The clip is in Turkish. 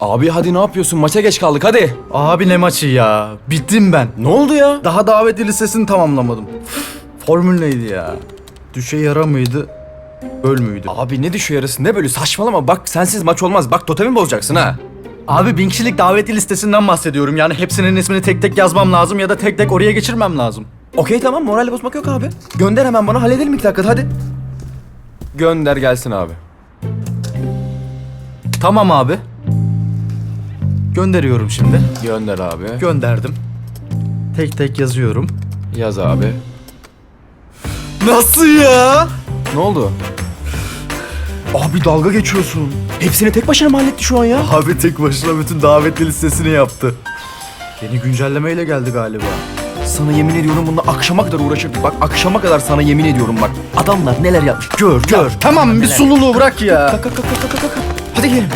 Abi hadi ne yapıyorsun? Maça geç kaldık hadi. Abi ne maçı ya? Bittim ben. Ne oldu ya? Daha davetli listesini tamamlamadım. Formül neydi ya? Düşe yara mıydı? Öl müydü? Abi ne düşüyor yarısı ne böyle saçmalama bak sensiz maç olmaz bak totemi bozacaksın ha. Abi bin kişilik davetli listesinden bahsediyorum. Yani hepsinin ismini tek tek yazmam lazım ya da tek tek oraya geçirmem lazım. Okey tamam moral bozmak yok abi. Gönder hemen bana halledelim iki dakikada hadi. Gönder gelsin abi. Tamam abi. Gönderiyorum şimdi. Gönder abi. Gönderdim. Tek tek yazıyorum. Yaz abi. Nasıl ya? Ne oldu? Abi dalga geçiyorsun. Hepsini tek başına mı halletti şu an ya? Abi tek başına bütün davetli listesini yaptı. Yeni güncellemeyle geldi galiba. Sana yemin ediyorum bununla akşama kadar uğraşırdık. Bak akşama kadar sana yemin ediyorum bak. Adamlar neler yapmış gör gör. Tamam bir sululuğu bırak ya. Kalk kalk kalk kalk. Hadi gelin.